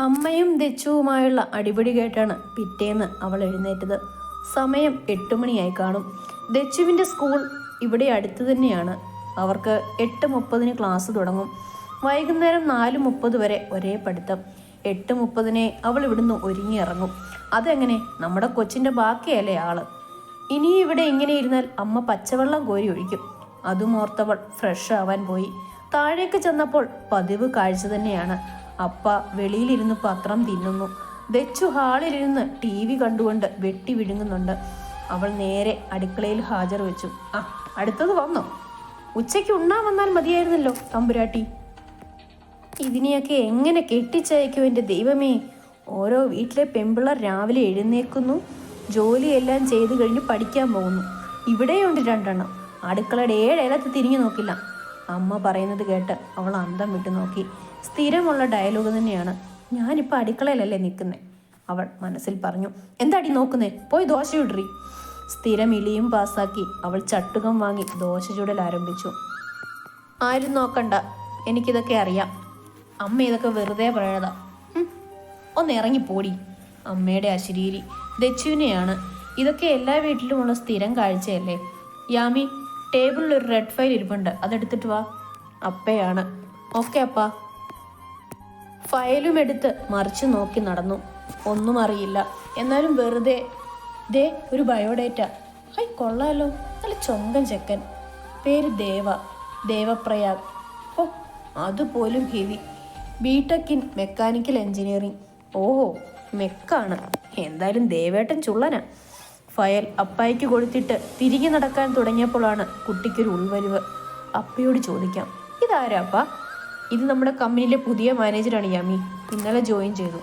അമ്മയും ദച്ചുവുമായുള്ള അടിപിടി കേട്ടാണ് പിറ്റേന്ന് അവൾ എഴുന്നേറ്റത്. സമയം എട്ട് മണിയായി കാണും. ദച്ചുവിന്റെ സ്കൂൾ ഇവിടെ അടുത്ത് തന്നെയാണ്. അവർക്ക് എട്ട് മുപ്പതിന് ക്ലാസ് തുടങ്ങും. വൈകുന്നേരം നാല് മുപ്പത് വരെ ഒരേ പഠിത്തം. എട്ട് മുപ്പതിനെ അവൾ ഇവിടുന്ന് ഒരുങ്ങി ഇറങ്ങും. അതെങ്ങനെ? നമ്മുടെ കൊച്ചിന്റെ ബാക്കിയല്ലേ ആൾ? ഇനി ഇവിടെ ഇങ്ങനെ ഇരുന്നാൽ അമ്മ പച്ചവെള്ളം കോരി ഒഴിക്കും. അതും ഓർത്തവൾ ഫ്രഷ് ആവാൻ പോയി. താഴേക്ക് ചെന്നപ്പോൾ പതിവ് കാഴ്ച തന്നെയാണ്. അപ്പ വെളിയിലിരുന്ന് പത്രം തിന്നുന്നു. വെച്ചു ഹാളിലിരുന്ന് ടി വി കണ്ടുകൊണ്ട് വെട്ടി വിഴുങ്ങുന്നുണ്ട്. അവൾ നേരെ അടുക്കളയിൽ ഹാജർ വെച്ചു ആ അടുത്തത് വന്നോ. ഉച്ചയ്ക്ക് ഉണ്ണാൻ വന്നാൽ മതിയായിരുന്നല്ലോ തമ്പുരാട്ടി. ഇതിനെയൊക്കെ എങ്ങനെ കെട്ടിച്ചയക്കും എന്റെ ദൈവമേ. ഓരോ വീട്ടിലെ പെമ്പിള്ളർ രാവിലെ എഴുന്നേക്കുന്നു ജോലിയെല്ലാം ചെയ്തു കഴിഞ്ഞ് പഠിക്കാൻ പോകുന്നു. ഇവിടെയുണ്ട് രണ്ടെണ്ണം. അടുക്കളയുടെ ഏഴേലത്ത് തിരിഞ്ഞു നോക്കില്ല. അമ്മ പറയുന്നത് കേട്ട് അവൾ അന്തം വിട്ടു നോക്കി. സ്ഥിരമുള്ള ഡയലോഗ് തന്നെയാണ്. ഞാനിപ്പോൾ അടുക്കളയിലല്ലേ നിൽക്കുന്നത് അവൾ മനസ്സിൽ പറഞ്ഞു എന്താടി നോക്കുന്നേ? പോയി ദോശ ഇടറി സ്ഥിരം ഇളിയും പാസാക്കി അവൾ ചട്ടുകം വാങ്ങി ദോശ ചുടൽ ആരംഭിച്ചു. ആരും നോക്കണ്ട. എനിക്കിതൊക്കെ അറിയാം. അമ്മ ഇതൊക്കെ വെറുതെ പറയണതാ. ഒന്ന് ഇറങ്ങി പോടി. അമ്മയുടെ അശരീരി ദച്ചുവിനെയാണ്. ഇതൊക്കെ എല്ലാ വീട്ടിലുമുള്ള സ്ഥിരം കാഴ്ചയല്ലേ. യാമി ടേബിളിൽ ഒരു റെഡ് ഫയൽ ഇരിപ്പുണ്ട്. അതെടുത്തിട്ട് വാ. അപ്പയാണ്. ഓക്കെ അപ്പാ. ഫയലും എടുത്ത് മറിച്ചു നോക്കി നടന്നു. ഒന്നും അറിയില്ല. എന്നാലും വെറുതെ ദേ ഒരു ബയോഡേറ്റ. ഹൈ കൊള്ളാലോ. നല്ല ചൊങ്കൻ ചെക്കൻ. പേര് ദേവ. ദേവപ്രയാഗ്. ഓ അതുപോലും heavy. BTech in mechanical engineering. ഓഹോ മെക്കാണ്. എന്തായാലും ദേവേട്ടൻ ചുള്ളന. ഫയൽ അപ്പായിക്ക് കൊടുത്തിട്ട് തിരികെ നടക്കാൻ തുടങ്ങിയപ്പോഴാണ് കുട്ടിക്കൊരു ഉൾവലിവ്. അപ്പയോട് ചോദിക്കാം. ഇതാരാപ്പാ? ഇത് നമ്മുടെ കമ്പനിയിലെ പുതിയ മാനേജറാണ് യാമി. ഇന്നലെ ജോയിൻ ചെയ്തു.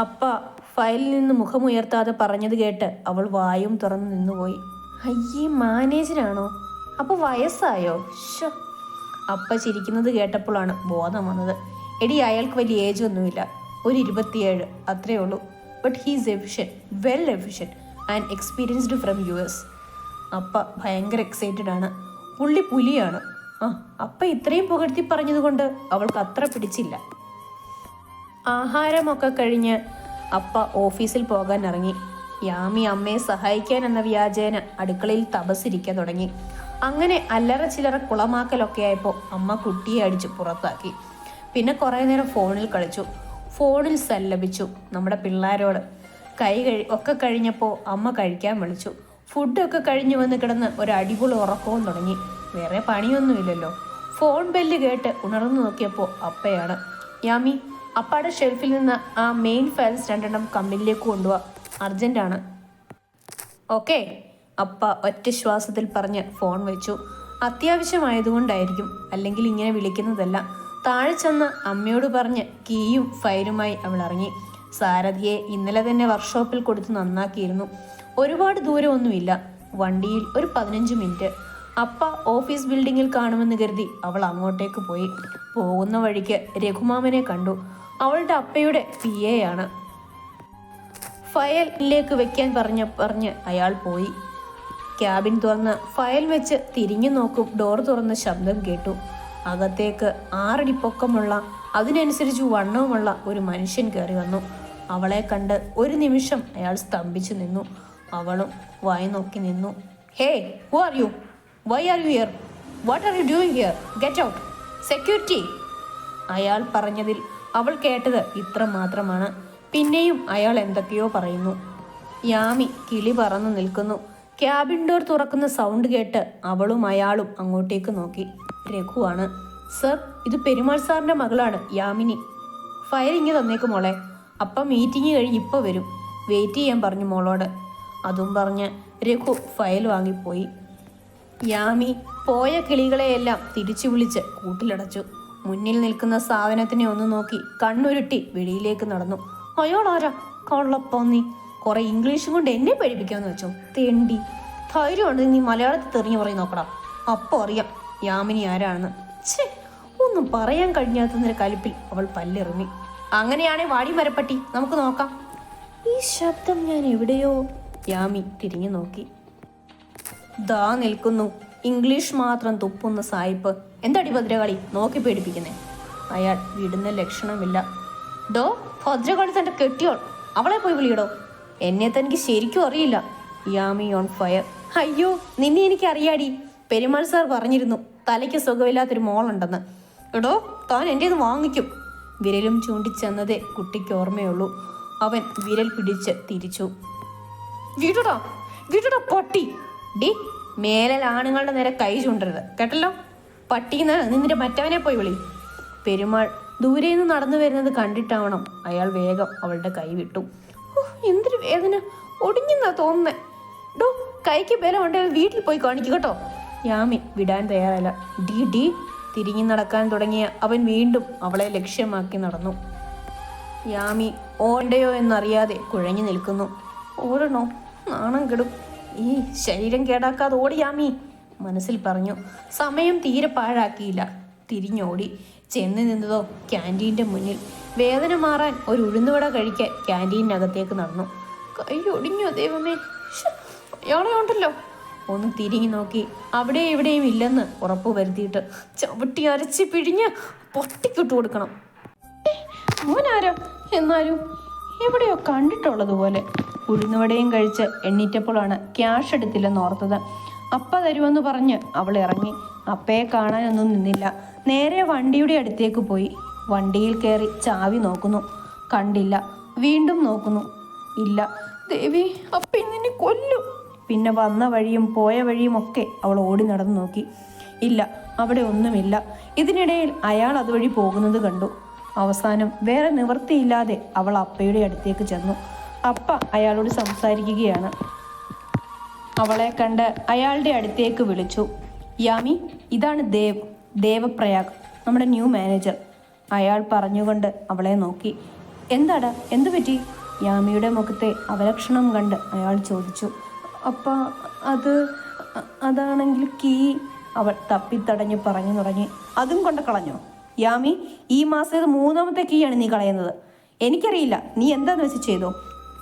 അപ്പ ഫയലിൽ നിന്ന് മുഖമുയർത്താതെ പറഞ്ഞത് കേട്ട് അവൾ വായും തുറന്നു നിന്നുപോയി. അയ്യേ മാനേജരാണോ? അപ്പൊ വയസ്സായോ? ഷോ അപ്പ ചിരിക്കുന്നത് കേട്ടപ്പോഴാണ് ബോധം വന്നത്. എടി അയാൾക്ക് വലിയ ഏജ് ഒന്നുമില്ല. ഒരു ഇരുപത്തിയേഴ് അത്രേ ഉള്ളൂ. But he's efficient well efficient and experienced from U S അപ്പ ഭയങ്കര എക്സൈറ്റഡ് ആണ്. പുള്ളി പുലിയാണ്. ആ അപ്പ ഇത്രയും പുകഴ്ത്തി പറഞ്ഞതുകൊണ്ട് അവൾക്ക് അത്ര പിടിച്ചില്ല. ആഹാരമൊക്കെ കഴിഞ്ഞ് അപ്പ ഓഫീസിൽ പോകാൻ ഇറങ്ങി. യാമി അമ്മയെ സഹായിക്കാൻ എന്ന വ്യാജേന അടുക്കളയിൽ തപസിരിക്കാൻ തുടങ്ങി. അങ്ങനെ അല്ലറ ചില്ലറ കുളമാക്കലൊക്കെ ആയപ്പോൾ അമ്മ കുട്ടിയെ അടിച്ച് പുറത്താക്കി. പിന്നെ കുറേ നേരം ഫോണിൽ കളിച്ചു. ഫോണിൽ സല്ലപിച്ചു നമ്മുടെ പിള്ളേരോട്. കൈ കഴി ഒക്കെ കഴിഞ്ഞപ്പോൾ അമ്മ കഴിക്കാൻ വിളിച്ചു. ഫുഡൊക്കെ കഴിഞ്ഞു വന്ന് കിടന്ന് ഒരു അടിപൊളി ഉറക്കവും തുടങ്ങി. വേറെ പണിയൊന്നുമില്ലല്ലോ. ഫോൺ ബെല്ല് കേട്ട് ഉണർന്നു നോക്കിയപ്പോൾ അപ്പയാണ്. യാമി അപ്പയുടെ ഷെൽഫിൽ നിന്ന് ആ മെയിൻ ഫയൽസ് രണ്ടെണ്ണം കമ്പനിയിലേക്ക് കൊണ്ടുപോവാ അർജന്റാണ് ഓക്കെ. അപ്പ ഒറ്റ ശ്വാസത്തിൽ പറഞ്ഞ് ഫോൺ വെച്ചു. അത്യാവശ്യമായതുകൊണ്ടായിരിക്കും അല്ലെങ്കിൽ ഇങ്ങനെ വിളിക്കുന്നതല്ല. താഴെ ചെന്ന് അമ്മയോട് പറഞ്ഞ് കീയും ഫയലുമായി അവൾ ഇറങ്ങി. സാരഥിയെ ഇന്നലെ തന്നെ വർക്ക്ഷോപ്പിൽ കൊടുത്ത് നന്നാക്കിയിരുന്നു. ഒരുപാട് ദൂരമൊന്നുമില്ല. വണ്ടിയിൽ ഒരു പതിനഞ്ച് മിനിറ്റ് അപ്പ ഓഫീസ് ബിൽഡിങ്ങിൽ കാണുമെന്ന് കരുതി അവൾ അങ്ങോട്ടേക്ക് പോയി. പോകുന്ന വഴിക്ക് രഘുമാമനെ കണ്ടു. അവളുടെ അപ്പയുടെ പി എ ആണ്. ഫയലിലേക്ക് വെക്കാൻ പറഞ്ഞ പറഞ്ഞ് അയാൾ പോയി. ക്യാബിൻ തുറന്ന് ഫയൽ വെച്ച് തിരിഞ്ഞു നോക്കും. ഡോർ തുറന്ന ശബ്ദം കേട്ടു. അകത്തേക്ക് ആറടി പൊക്കമുള്ള അതിനനുസരിച്ച് വണ്ണവുമുള്ള ഒരു മനുഷ്യൻ കയറി വന്നു. അവളെ കണ്ട് ഒരു നിമിഷം അയാൾ സ്തംഭിച്ചു നിന്നു. അവളും വായി നോക്കി നിന്നു. Hey who are you why are you here what are you doing here get out security അയാൾ പറഞ്ഞതിൽ അവൾ കേട്ടത് ഇത്ര മാത്രമാണ്. പിന്നെയും അയാൾ എന്തൊക്കെയോ പറയുന്നു. യാമി കിളി പറന്നു നിൽക്കുന്നു. ക്യാബിൻ ഡോർ തുറക്കുന്ന സൗണ്ട് കേട്ട് അവളും അയാളും അങ്ങോട്ടേക്ക് നോക്കി. രഘുവാണ് സർ ഇത് പെരുമാൾ സാറിന്റെ മകളാണ് യാമിനി. ഫയൽ ഇങ്ങ് തന്നേക്ക് മോളെ. അപ്പം മീറ്റിംഗ് കഴിഞ്ഞ് ഇപ്പോൾ വരും. വെയിറ്റ് ചെയ്യാൻ പറഞ്ഞു മോളോട്. അതും പറഞ്ഞ് രഘു ഫയൽ വാങ്ങിപ്പോയി. യാമി പോയ കിളികളെയെല്ലാം തിരിച്ചു വിളിച്ച് കൂട്ടിലടച്ചു. മുന്നിൽ നിൽക്കുന്ന സാധനത്തിനെ ഒന്ന് നോക്കി കണ്ണുരുട്ടി വെളിയിലേക്ക് നടന്നു. അയാൾ ആരാ കള്ളപ്പന്നി കുറെ ഇംഗ്ലീഷും കൊണ്ട് എന്നെ പഠിപ്പിക്കാന്ന് വെച്ചോ. തെണ്ടി. ധൈര്യമുണ്ടെങ്കിൽ നീ മലയാളത്തിൽ തെറിഞ്ഞു പറഞ്ഞു നോക്കടാ. അപ്പോൾ അറിയാം യാമിനി ആരാണെന്ന്. ഛേ ഒന്നും പറയാൻ കഴിഞ്ഞാത്തൊരു കലിപ്പിൽ അവൾ പല്ലെറിഞ്ഞു. അങ്ങനെയാണെ വാടി മരപ്പട്ടി നമുക്ക് നോക്കാം. ഈ ശബ്ദം ഞാൻ എവിടെയോ യാമി തിരിഞ്ഞു നോക്കി. ദാ നിൽക്കുന്നു. ഇംഗ്ലീഷ് മാത്രം തുപ്പുന്ന സായിപ്പ്. എന്താടി ഭദ്രകാളി? നോക്കി പേടിപ്പിക്കുന്നേ. അയാൾ വിടുന്ന ലക്ഷണമില്ല. ഡോ ഭദ്രകാളി തന്റെ കെട്ടിയോൾ. അവളെ പോയി വിളിയടോ. എന്നെ തനിക്ക് ശരിക്കും അറിയില്ല. യാമി ഓൺ ഫയർ അയ്യോ നിന്നെ എനിക്ക് അറിയാടി. പെരുമാൾ സാർ പറഞ്ഞിരുന്നു. തലയ്ക്ക് സുഖമില്ലാത്തൊരു മോളുണ്ടെന്ന്. എടോ താൻ എന്റേത് വാങ്ങിക്കും. വിരലും ചൂണ്ടിച്ചെന്നതേ കുട്ടിക്ക് ഓർമ്മയുള്ളൂ. അവൻ വിരൽ പിടിച്ച് തിരിച്ചു. വിടുടാ വിടുടാ പട്ടി. ഡി മേലെ ആണുങ്ങളുടെ നേരെ കൈ ചൂണ്ടരുത്. കേട്ടല്ലോ? പട്ടിന്ന് നിന്റെ മറ്റവനെ പോയി വിളി. പെരുമാൾ ദൂരെ നിന്ന് നടന്നു വരുന്നത് കണ്ടിട്ടാവണം അയാൾ വേഗം അവളുടെ കൈ വിട്ടു. എന്തൊരു വേദന. ഒടിഞ്ഞെന്നാ തോന്നുന്നേ. ഡോ കൈക്ക് ബലം ഉണ്ടെങ്കിൽ വീട്ടിൽ പോയി കാണിക്കും കേട്ടോ. യാമി വിടാൻ തയ്യാറല്ല. ഡി ഡി തിരിഞ്ഞു നടക്കാൻ തുടങ്ങിയ അവൻ വീണ്ടും അവളെ ലക്ഷ്യമാക്കി നടന്നു. യാമി ഓണ്ടയോ എന്നറിയാതെ കുഴഞ്ഞു നിൽക്കുന്നു. ഓടണോ? നാണം കെടും. ഈ ശരീരം കേടാക്കാതെ ഓടിയാമീ മനസ്സിൽ പറഞ്ഞു സമയം തീരെ പാഴാക്കിയില്ല. തിരിഞ്ഞോടി. ചെന്ന് നിന്നതോ ക്യാന്റീന്റെ മുന്നിൽ. വേദന മാറാൻ ഒരു ഉഴുന്നുവട കഴിക്കാൻ ക്യാന്റീനകത്തേക്ക് നടന്നു. കൈ ഒടിഞ്ഞോ ദൈവമേ? അയാളെ ഉണ്ടല്ലോ. ഒന്ന് തിരിഞ്ഞു നോക്കി. അവിടെ എവിടെയും ഇല്ലെന്ന് ഉറപ്പ് വരുത്തിയിട്ട് ചവിട്ടി അരച്ച് പിഴിഞ്ഞ് പൊട്ടിക്കിട്ട് കൊടുക്കണം. മോനാരോ? എന്നാലും എവിടെയോ കണ്ടിട്ടുള്ളതുപോലെ. ഉഴുന്നുവടയും കഴിച്ച് എണ്ണീറ്റപ്പോഴാണ് ക്യാഷ് എടുത്തില്ലെന്ന് ഓർത്തത്. അപ്പ തരുമെന്ന് പറഞ്ഞ് അവൾ ഇറങ്ങി. അപ്പയെ കാണാനൊന്നും നിന്നില്ല. നേരെ വണ്ടിയുടെ അടുത്തേക്ക് പോയി. വണ്ടിയിൽ കയറി ചാവി നോക്കുന്നു. കണ്ടില്ല. വീണ്ടും നോക്കുന്നു. ഇല്ല. ദേവി അപ്പ ഇന്നിനെ കൊല്ലു. പിന്നെ വന്ന വഴിയും പോയ വഴിയും ഒക്കെ അവൾ ഓടി നടന്നു നോക്കി. ഇല്ല. അവിടെ ഒന്നുമില്ല. ഇതിനിടയിൽ അയാൾ അതുവഴി പോകുന്നത് കണ്ടു. അവസാനം വേറെ നിവൃത്തിയില്ലാതെ അവൾ അപ്പയുടെ അടുത്തേക്ക് ചെന്നു. അപ്പ അയാളോട് സംസാരിക്കുകയാണ്. അവളെ കണ്ട് അയാളുടെ അടുത്തേക്ക് വിളിച്ചു. യാമി ഇതാണ് ദേവ്. ദേവപ്രയാഗ് നമ്മുടെ ന്യൂ മാനേജർ. അയാൾ പറഞ്ഞുകൊണ്ട് അവളെ നോക്കി. എന്താടാ? എന്തു പറ്റി? യാമിയുടെ മുഖത്തെ അവലക്ഷണം കണ്ട് അയാൾ ചോദിച്ചു. അപ്പ അത് അതാണെങ്കിൽ കീ അവൾ തപ്പിത്തടഞ്ഞ് പറഞ്ഞു തുടങ്ങി. അതും കൊണ്ട് കളഞ്ഞോ? യാമി ഈ മാസം മൂന്നാമത്തെ കീയാണ് നീ കളയുന്നത്. എനിക്കറിയില്ല. നീ എന്താന്ന് വെച്ച് ചെയ്തോ?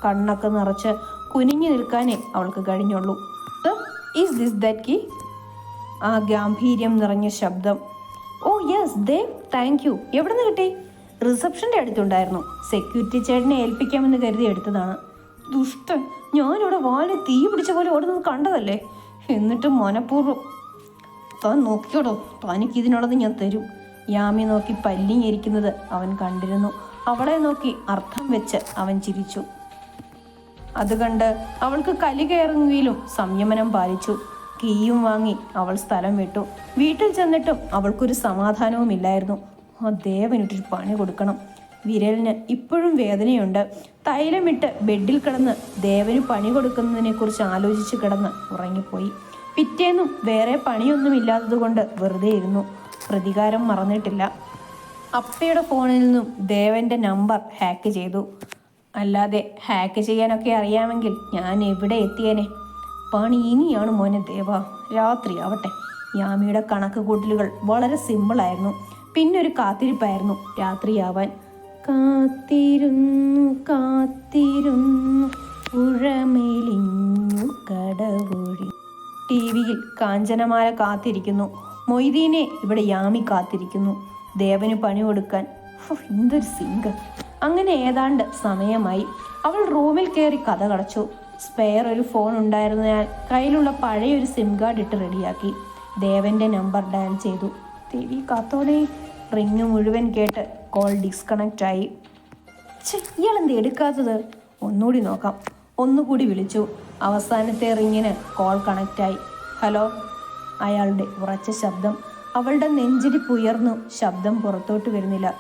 കണ്ണൊക്കെ നിറച്ച് കുനിഞ്ഞു നിൽക്കാനേ അവൾക്ക് കഴിഞ്ഞുള്ളൂ. ഈസ് ദിസ് ദാറ്റ് കീ ആ ഗാംഭീര്യം നിറഞ്ഞ ശബ്ദം. ഓ യെസ് ദേവ് താങ്ക് യു എവിടെ നിന്ന് കിട്ടി? റിസപ്ഷന്റെ അടുത്തുണ്ടായിരുന്നു. സെക്യൂരിറ്റി ചേട്ടനെ ഏൽപ്പിക്കാമെന്ന് കരുതി എടുത്തതാണ്. ദുഷ്ടൻ ഞാനിവിടെ വാൽ തീ പിടിച്ച പോലെ ഓടുന്നത് കണ്ടതല്ലേ? എന്നിട്ടും മനഃപൂർവം താൻ നോക്കിയോടോ തനിക്ക് ഇതിനുള്ളത് ഞാൻ തരും. യാമി നോക്കി പല്ലിഞ്ഞിരിക്കുന്നത് അവൻ കണ്ടിരുന്നു. അവളെ നോക്കി അർത്ഥം വെച്ച് അവൻ ചിരിച്ചു. അത് കണ്ട് അവൾക്ക് കലി കയറുകയിലും സംയമനം പാലിച്ചു. കീയും വാങ്ങി അവൾ സ്ഥലം വിട്ടു. വീട്ടിൽ ചെന്നിട്ടും അവൾക്കൊരു സമാധാനവുമില്ലായിരുന്നു ആ ദേവനിട്ടൊരു പണി കൊടുക്കണം. വിരലിന് ഇപ്പോഴും വേദനയുണ്ട്. തൈലമിട്ട് ബെഡിൽ കിടന്ന് ദേവന് പണി കൊടുക്കുന്നതിനെക്കുറിച്ച് ആലോചിച്ച് കിടന്ന് ഉറങ്ങിപ്പോയി. പിറ്റേന്നും വേറെ പണിയൊന്നും പണിയൊന്നുമില്ലാത്തതുകൊണ്ട് വെറുതെ ഇരുന്നു. പ്രതികാരം മറന്നിട്ടില്ല. അപ്പയുടെ ഫോണിൽ നിന്നും ദേവന്റെ നമ്പർ ഹാക്ക് ചെയ്തു. അല്ലാതെ ഹാക്ക് ചെയ്യാനൊക്കെ അറിയാമെങ്കിൽ ഞാൻ എവിടെ എത്തിയേനെ? പണി ഇനിയാണ് മോനെ ദേവ. രാത്രി ആവട്ടെ. യാമിയുടെ കണക്ക് കൂട്ടലുകൾ വളരെ സിമ്പിളായിരുന്നു പിന്നെ ഒരു കാത്തിരിപ്പായിരുന്നു. രാത്രിയാവാൻ. കാത്തിരുന്നു കാത്തിരുന്നു. ഉഴമേലിഞ്ഞു കടവൊഴി. ടി വിയിൽ കാഞ്ചനമാല കാത്തിരിക്കുന്നു. മൊയ്തീനെ ഇവിടെ യാമി കാത്തിരിക്കുന്നു. ദേവന് പണി കൊടുക്കാൻ. എന്തൊരു സിംഗ്. അങ്ങനെ ഏതാണ്ട് സമയമായി. അവൾ റൂമിൽ കയറി കഥ കടച്ചു. സ്പെയർ ഒരു ഫോൺ ഉണ്ടായിരുന്നതിനാൽ കയ്യിലുള്ള പഴയ ഒരു സിം കാർഡ് ഇട്ട് റെഡിയാക്കി. ദേവന്റെ നമ്പർ ഡയൽ ചെയ്തു. ദേവി കാത്തോടെ റിങ് മുഴുവൻ കേട്ട് കോൾ ഡിസ്കണക്ട് ആയി. ഇയാളെന്ത് എടുക്കാത്തത്? ഒന്നുകൂടി നോക്കാം. ഒന്നുകൂടി വിളിച്ചു. അവസാനത്തെ റിങ്ങിന് കോൾ കണക്റ്റായി ഹലോ അയാളുടെ ഉറച്ച ശബ്ദം. അവളുടെ നെഞ്ചിരിപ്പ് ഉയർന്നു. ശബ്ദം പുറത്തോട്ട് വരുന്നില്ല.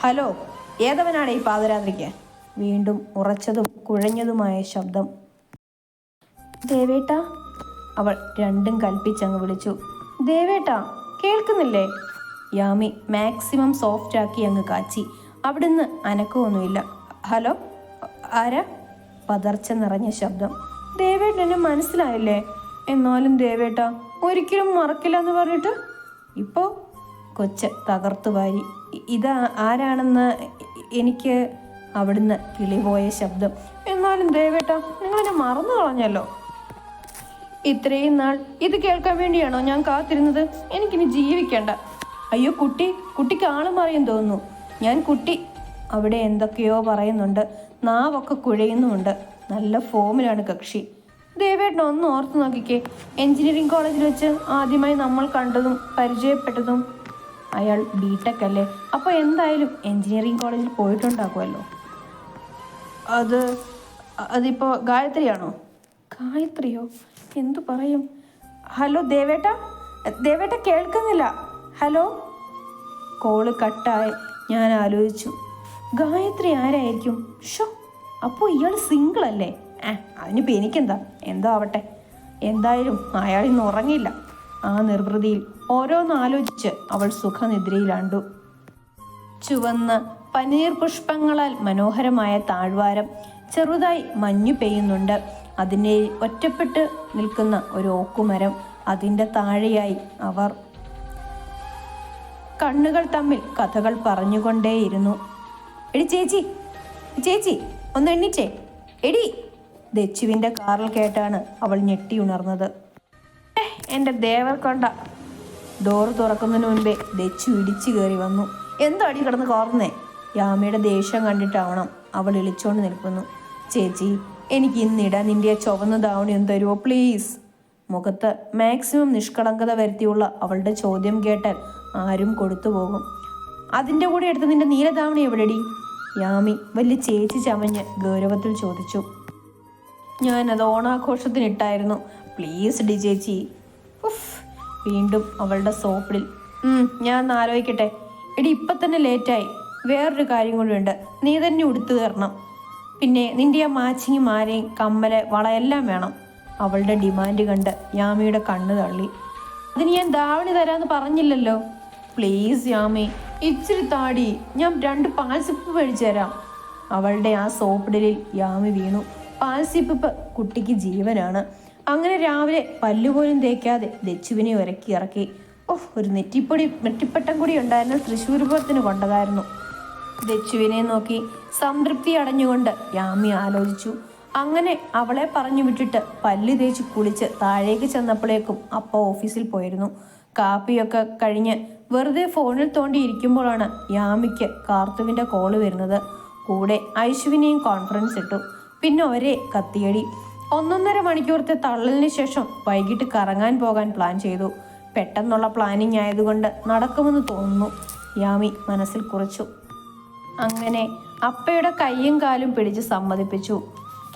ഹലോ ഏതവനാണ് ഈ പാതിരാത്രിക്ക് വീണ്ടും ഉറച്ചതും കുഴഞ്ഞതുമായ ശബ്ദം. ദേവേട്ട അവൾ രണ്ടും കൽപ്പിച്ചങ്ങ് വിളിച്ചു. ദേവേട്ട കേൾക്കുന്നില്ലേ? യാമി മാക്സിമം സോഫ്റ്റ് ആക്കി അങ്ങ് കാച്ചി. അവിടുന്ന് അനക്കമൊന്നുമില്ല. ഹലോ ആരാ? പതർച്ച നിറഞ്ഞ ശബ്ദം. ദേവേട്ടൻ എന്നെ മനസ്സിലായില്ലേ? എന്നാലും ദേവേട്ട ഒരിക്കലും മറക്കില്ല എന്ന് പറഞ്ഞിട്ട്? ഇപ്പോ കൊച്ച് തകർത്തു വാരി ഇത് ആരാണെന്ന് എനിക്ക് അവിടുന്ന് കിളിപോയ ശബ്ദം. എന്നാലും ദേവേട്ട നിങ്ങളെന്നെ മറന്നു കളഞ്ഞല്ലോ. ഇത്രയും നാൾ ഇത് കേൾക്കാൻ വേണ്ടിയാണോ ഞാൻ കാത്തിരുന്നത്? എനിക്കിനി ജീവിക്കണ്ട. അയ്യോ കുട്ടി കുട്ടിക്ക് ആൾ മാറിയെന്ന് തോന്നുന്നു. ഞാൻ കുട്ടി. അവിടെ എന്തൊക്കെയോ പറയുന്നുണ്ട്. നാവൊക്കെ കുഴയുന്നുമുണ്ട്. നല്ല ഫോമിലാണ് കക്ഷി. ദേവേട്ടൻ ഒന്ന് ഓർത്ത് നോക്കിക്കേ. എഞ്ചിനീയറിംഗ് കോളേജിൽ വെച്ച് ആദ്യമായി നമ്മൾ കണ്ടതും പരിചയപ്പെട്ടതും അയാൾ ബി ടെക് അല്ലേ? അപ്പോൾ എന്തായാലും എഞ്ചിനീയറിംഗ് കോളേജിൽ പോയിട്ടുണ്ടാക്കുമല്ലോ അത് അതിപ്പോൾ ഗായത്രിയാണോ? ഗായത്രിയോ? എന്തു പറയും? ഹലോ ദേവേട്ട? ദേവേട്ട കേൾക്കുന്നില്ല. ഹലോ? കോൾ കട്ടായി. ഞാൻ ആലോചിച്ചു. ഗായത്രി ആരായിരിക്കും? ഷോ അപ്പോൾ ഇയാൾ സിംഗിൾ അല്ലേ? ഏ അതിനിപ്പോൾ എനിക്കെന്താ? എന്തോ ആവട്ടെ. എന്തായാലും അയാൾ ഇന്ന് ഉറങ്ങിയില്ല. ആ നിർവൃതിയിൽ ഓരോന്നാലോചിച്ച് അവൾ സുഖനിദ്രയിലാണ്ടു. ചുവന്ന് പനീർ പുഷ്പങ്ങളാൽ മനോഹരമായ താഴ്വാരം ചെറുതായി മഞ്ഞു പെയ്യുന്നുണ്ട്. അതിനെ ഒറ്റപ്പെട്ട് നിൽക്കുന്ന ഒരു ഓക്കുമരം അതിന്റെ താഴെയായി അവർ. കണ്ണുകൾ തമ്മിൽ കഥകൾ പറഞ്ഞുകൊണ്ടേയിരുന്നു. എടി ചേച്ചി ചേച്ചി ഒന്ന് എണ്ണിച്ചേ. എടി ദച്ചുവിന്റെ കാറിൽ കേട്ടാണ് അവൾ ഞെട്ടി ഉണർന്നത്. "ഏ, എന്റെ ദേവർ കൊണ്ട. ഡോറ് തുറക്കുന്നതിന് മുൻപേ ദച്ചു ഇടിച്ചു കയറി വന്നു. എന്തോ അടി കിടന്ന് കോർന്നേ. യാമയുടെ ദേഷ്യം കണ്ടിട്ടാവണം അവൾ ഇളിച്ചോണ്ട് നിൽക്കുന്നു. ചേച്ചി എനിക്ക് ഇന്നിടാൻ നിന്റെ ആ ചുവന്ന ദാവണി തരുമോ പ്ലീസ് മുഖത്ത് മാക്സിമം നിഷ്കളങ്കത വരുത്തിയുള്ള അവളുടെ ചോദ്യം കേട്ടാൽ ആരും കൊടുത്തു പോകും. അതിന്റെ കൂടെ എടുത്ത് നിന്റെ നീലധാവണി എവിടെടി? യാമി വലിയ ചേച്ചി ചമഞ്ഞ് ഗൗരവത്തിൽ ചോദിച്ചു. ഞാനത് ഓണാഘോഷത്തിനിട്ടായിരുന്നു പ്ലീസ് ഡി ചേച്ചി. ഉഫ് വീണ്ടും അവളുടെ സോപ്പിടിൽ ഉം, ഞാൻ ആലോചിക്കട്ടെ. എടി ഇപ്പം തന്നെ ലേറ്റായി. വേറൊരു കാര്യം കൂടിയുണ്ട് നീ തന്നെ ഉടുത്തു തരണം. പിന്നെ നിന്റെ ആ മാച്ചിങ് മാലയും കമ്മൽ വളയെല്ലാം വേണം. അവളുടെ ഡിമാൻഡ് കണ്ട് യാമിയുടെ കണ്ണ് തള്ളി. അതിന് ഞാൻ ധാവണി തരാന്ന് പറഞ്ഞില്ലല്ലോ. പ്ലീസ് യാമി. ഇച്ചിരി താടി. ഞാൻ രണ്ട് പാൽസിപ്പ് മേടിച്ചു തരാം. അവളുടെ ആ സോപ്പിടലിൽ യാമി വീണു. പാൽസിപ്പ് കുട്ടിക്ക് ജീവനാണ്. അങ്ങനെ രാവിലെ പല്ലുപോലും തേക്കാതെ ദച്ചുവിനെ ഉരക്കി ഇറക്കി. ഓഹ് ഒരു നെറ്റിപ്പൊടി നെറ്റിപ്പട്ടം കൂടി ഉണ്ടായിരുന്ന തൃശ്ശൂർ പുറത്തിന് കൊണ്ടതായിരുന്നു. ദച്ചുവിനെ നോക്കി സംതൃപ്തി അടഞ്ഞുകൊണ്ട് യാമി ആലോചിച്ചു. അങ്ങനെ അവളെ പറഞ്ഞു വിട്ടിട്ട് പല്ല് തേച്ച് കുളിച്ച് താഴേക്ക് ചെന്നപ്പോഴേക്കും അപ്പ ഓഫീസിൽ പോയിരുന്നു. കാപ്പിയൊക്കെ കഴിഞ്ഞ് വെറുതെ ഫോണിൽ തോണ്ടി ഇരിക്കുമ്പോഴാണ് യാമിക്ക് കാർത്തുവിന്റെ കോൾ വരുന്നത്. കൂടെ ഐശുവിനെയും കോൺഫറൻസ് ഇട്ടു. പിന്നെ ഒരേ കത്തിയടി. ഒന്നൊന്നര മണിക്കൂറത്തെ തള്ളലിന് ശേഷം വൈകിട്ട് കറങ്ങാൻ പോകാൻ പ്ലാൻ ചെയ്തു. പെട്ടെന്നുള്ള പ്ലാനിങ് ആയതുകൊണ്ട് നടക്കുമെന്ന് തോന്നുന്നു. യാമി മനസ്സിൽ കുറിച്ചു. അങ്ങനെ അപ്പയുടെ കൈയും കാലും പിടിച്ച് സമ്മതിപ്പിച്ചു.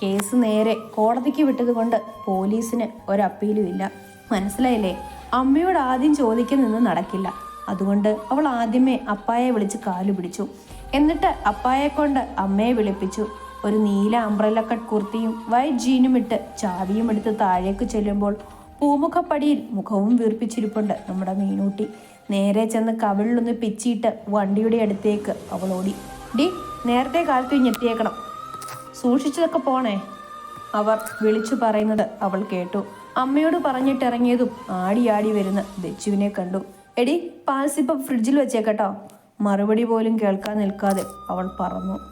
കേസ് നേരെ കോടതിക്ക് വിട്ടതുകൊണ്ട് പോലീസിന് ഒരു അപ്പീലും ഇല്ല. മനസ്സിലായില്ലേ? അമ്മയോട് ആദ്യം ചോദിക്കുന്നെന്ന് നടക്കില്ല. അതുകൊണ്ട് അവൾ ആദ്യമേ അപ്പായെ വിളിച്ച് കാലു പിടിച്ചു. എന്നിട്ട് അപ്പായെ കൊണ്ട് അമ്മയെ വിളിപ്പിച്ചു. ഒരു നീല അംബ്രല കട്ട് കുർത്തിയും വൈറ്റ് ജീനും ഇട്ട് ചാവിയും എടുത്ത് താഴേക്ക് ചെല്ലുമ്പോൾ പൂമുഖപ്പടിയിൽ മുഖവും വീർപ്പിച്ചിരിപ്പുണ്ട് നമ്മുടെ മീനൂട്ടി. നേരെ ചെന്ന് കവിളിലൊന്ന് പിച്ചിയിട്ട് വണ്ടിയുടെ അടുത്തേക്ക് അവൾ ഓടി. ഡി നേരത്തെ കാലത്ത് ഞെത്തിയേക്കണം സൂക്ഷിച്ചതൊക്കെ പോണേ. അവർ വിളിച്ചു പറയുന്നത് അവൾ കേട്ടു. അമ്മയോട് പറഞ്ഞിട്ടിറങ്ങിയതും ആടി ആടി വരുന്ന ദച്ചുവിനെ കണ്ടു. എടി പാൽസിപ്പം ഫ്രിഡ്ജിൽ വെച്ചേക്കട്ടോ മറുപടി പോലും കേൾക്കാൻ നിൽക്കാതെ അവൾ പറന്നു.